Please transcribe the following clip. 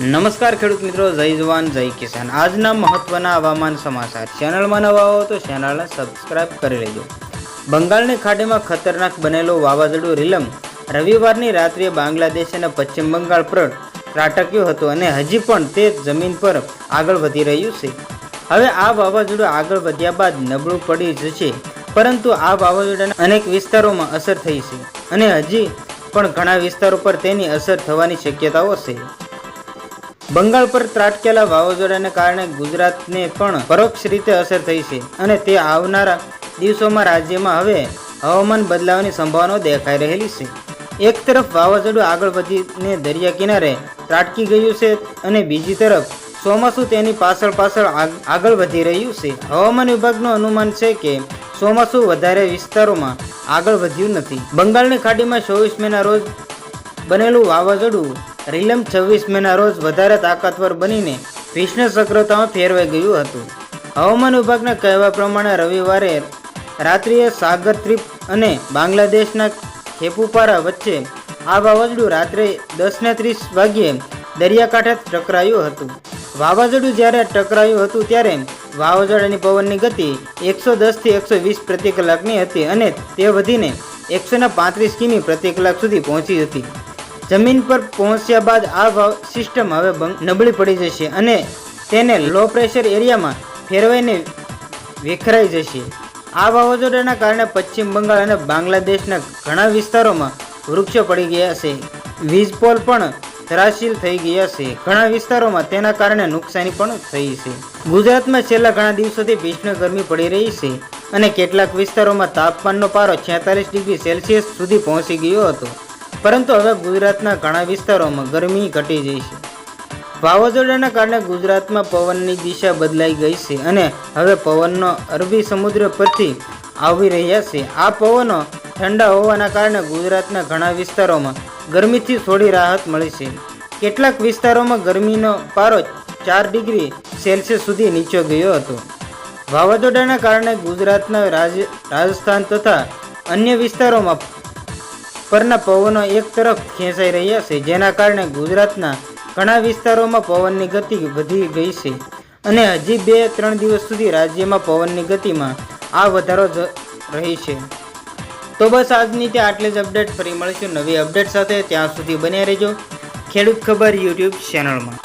નમસ્કાર ખેડૂત મિત્રો, જય જવાન, જય કિસાન. આજના મહત્વના હવામાન સમાચાર. ચેનલમાં નવા હો તો ચેનલને સબસ્ક્રાઇબ કરી લેજો. બંગાળની ખાડીમાં ખતરનાક બનેલો વાવાઝોડું રિલમ રવિવારની રાત્રિએ બાંગ્લાદેશ અને પશ્ચિમ બંગાળ પર ત્રાટક્યું હતું અને હજી પણ તે જમીન પર આગળ વધી રહ્યું છે. હવે આ વાવાઝોડું આગળ વધ્યા બાદ નબળું પડી જશે, પરંતુ આ વાવાઝોડાના અનેક વિસ્તારોમાં અસર થઈ છે અને હજી પણ ઘણા વિસ્તારો પર તેની અસર થવાની શક્યતાઓ છે. બંગાળ પર ત્રાટકેલા વાવાઝોડાને કારણે ગુજરાતને પણ પરોક્ષ રીતે અસર થઈ છે અને તે આવનારા દિવસોમાં રાજ્યમાં હવે હવામાન બદલાવાની સંભાવનાઓ દેખાઈ રહેલી છે. એક તરફ વાવાઝોડું આગળ વધીને દરિયા કિનારે ત્રાટકી ગયું છે અને બીજી તરફ ચોમાસું તેની પાછળ પાછળ આગ- આગળ વધી રહ્યું છે. હવામાન વિભાગનું અનુમાન છે કે ચોમાસું વધારે વિસ્તારોમાં આગળ વધ્યું નથી. બંગાળની ખાડીમાં ચોવીસ મેના રોજ બનેલું વાવાઝોડું રીલમ છવ્વીસ મેના રોજ વધારે તાકાતવર બનીને ભીષ્ણ ચક્રતામાં ફેરવાઈ ગયું હતું. હવામાન વિભાગના કહેવા પ્રમાણે રવિવારે રાત્રિએ સાગર ત્રીપ અને બાંગ્લાદેશના ખેપુપારા વચ્ચે આ વાવાઝોડું રાત્રે દસને ત્રીસ વાગ્યે દરિયાકાંઠે ટકરાયું હતું. વાવાઝોડું જ્યારે ટકરાયું હતું ત્યારે વાવાઝોડાની પવનની ગતિ એકસો દસથી એકસો વીસ પ્રતિ કલાકની હતી અને તે વધીને એકસોને પાંત્રીસ કિમી પ્રતિ કલાક સુધી પહોંચી હતી. જમીન પર પહોંચ્યા બાદ આ સિસ્ટમ હવે નબળી પડી જશે અને તેને લો પ્રેશર એરિયામાં ફેરવાઈને વિખરાઈ જશે. આ વાવાઝોડાના કારણે પશ્ચિમ બંગાળ અને બાંગ્લાદેશના ઘણા વિસ્તારોમાં વૃક્ષો પડી ગયા છે. વીજ પોલ પણ ધરાશીલ થઈ ગયા છે. ઘણા વિસ્તારોમાં તેના કારણે નુકસાની પણ થઈ છે. ગુજરાતમાં છેલ્લા ઘણા દિવસોથી ભીષણ ગરમી પડી રહી છે અને કેટલાક વિસ્તારોમાં તાપમાનનો પારો છેતાલીસ ડિગ્રી સેલ્સિયસ સુધી પહોંચી ગયો હતો. પરંતુ હવે ગુજરાતના ઘણા વિસ્તારોમાં ગરમી ઘટી ગઈ છે. વાવાઝોડાના કારણે ગુજરાતમાં પવનની દિશા બદલાઈ ગઈ છે અને હવે પવનનો અરબી સમુદ્ર પરથી આવી રહ્યા છે. આ પવનો ઠંડા હોવાના કારણે ગુજરાતના ઘણા વિસ્તારોમાં ગરમીથી થોડી રાહત મળી છે. કેટલાક વિસ્તારોમાં ગરમીનો પારો ચાર ડિગ્રી સેલ્સિયસ સુધી નીચો ગયો હતો. વાવાઝોડાના કારણે ગુજરાતના રાજ રાજસ્થાન તથા અન્ય વિસ્તારોમાં પરના પવનો એક તરફ ખેંચાઈ રહ્યા છે, જેના કારણે ગુજરાતના ઘણા વિસ્તારોમાં પવનની ગતિ વધી ગઈ છે. અને હજી બે ત્રણ દિવસ સુધી રાજ્યમાં પવનની ગતિમાં આ વધારો રહી છે. તો બસ આજની ત્યાં આટલી જ અપડેટ, ફરી મળીશું નવી અપડેટ સાથે. ત્યાં સુધી બન્યા રહેજો. ખેડૂત ખબર યુટ્યુબ ચેનલમાં.